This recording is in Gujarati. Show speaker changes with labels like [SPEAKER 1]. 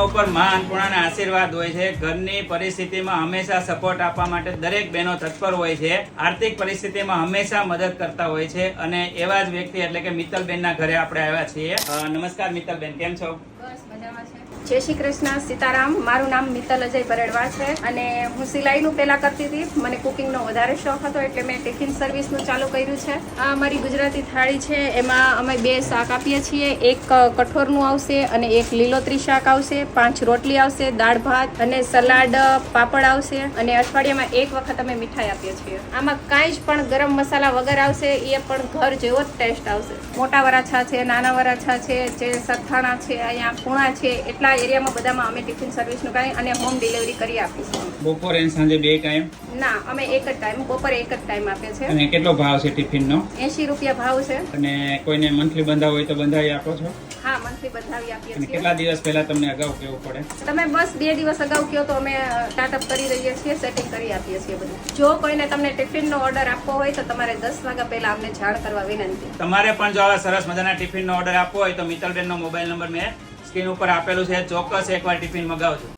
[SPEAKER 1] બહેનો ઉપર મા આશીર્વાદ હોય છે. ઘરની પરિસ્થિતિમાં હંમેશા સપોર્ટ આપવા માટે દરેક બહેનો તત્પર હોય છે. આર્થિક પરિસ્થિતિમાં હંમેશા મદદ કરતા હોય છે અને એવા જ વ્યક્તિ એટલે કે મિત્તલબેનના ઘરે આપણે આવ્યા છીએ. નમસ્કાર મિત્તલબેન, કેમ છો?
[SPEAKER 2] બસ મજામાં જય શ્રી કૃષ્ણ, સીતારામ. મારું નામ મિત્તલ અજય પરેડવા છે અને હું સિલાઈનું પહેલાં કરતી હતી. મને કુકિંગનો વધારે શોખ હતો એટલે મેં ટિફિન સર્વિસનું ચાલુ કર્યું છે. આ અમારી ગુજરાતી થાળી છે. એમાં અમે બે શાક આપીએ છીએ. એક કઠોરનું આવશે અને એક લીલોતરી શાક આવશે. પાંચ રોટલી આવશે, દાળ, ભાત અને સલાડ પાપડ આવશે. અને અઠવાડિયામાં એક વખત અમે મીઠાઈ આપીએ છીએ. આમાં કાંઈ જ પણ ગરમ મસાલા વગર આવશે, એ પણ ઘર જેવો જ ટેસ્ટ આવશે. મોટા વરાછા છે, નાના વરાછા છે, જે સથાણા છે, અહીંયા પૂણા છે, એટલા એરિયામાં બધામાં અમે ટિફિન સર્વિસનું કાંઈ અને હોમ ડિલિવરી કરી આપીશું.
[SPEAKER 1] બપોર અને સાંજે બે ટાઈમ
[SPEAKER 2] ના અમે એક જ ટાઈમ બપોરે એક જ ટાઈમ આપે છે.
[SPEAKER 1] અને કેટલો ભાવ છે ટિફિનનો?
[SPEAKER 2] એસી રૂપિયા ભાવ છે.
[SPEAKER 1] અને કોઈને મંથલી બંધાવ હોય તો બંધાવી આપો છો?
[SPEAKER 2] હા મંથલી બંધાવી આપીએ છીએ.
[SPEAKER 1] કેટલા દિવસ પહેલા તમને અગાઉ કેવું પડે?
[SPEAKER 2] તમે બસ બે દિવસ અગાઉ કહો તો અમે સ્ટાર્ટઅપ કરી રહીએ છીએ સેટિંગ કરી આપીએ છીએ બધું. જો કોઈને તમને ટિફિનનો ઓર્ડર આપવો હોય તો તમારે દસ વાગ્યા પહેલા અમને જાણ કરવા વિનંતી.
[SPEAKER 1] તમારે પણ જો આવા સરસ મજાના ટિફિનનો ઓર્ડર આપવો હોય તો મિત્તલબેનનો મોબાઈલ નંબર મેં સ્ક્રીન ઉપર આપેલું છે. ચોક્કસ એકવાર ટિફિન મગાવજો.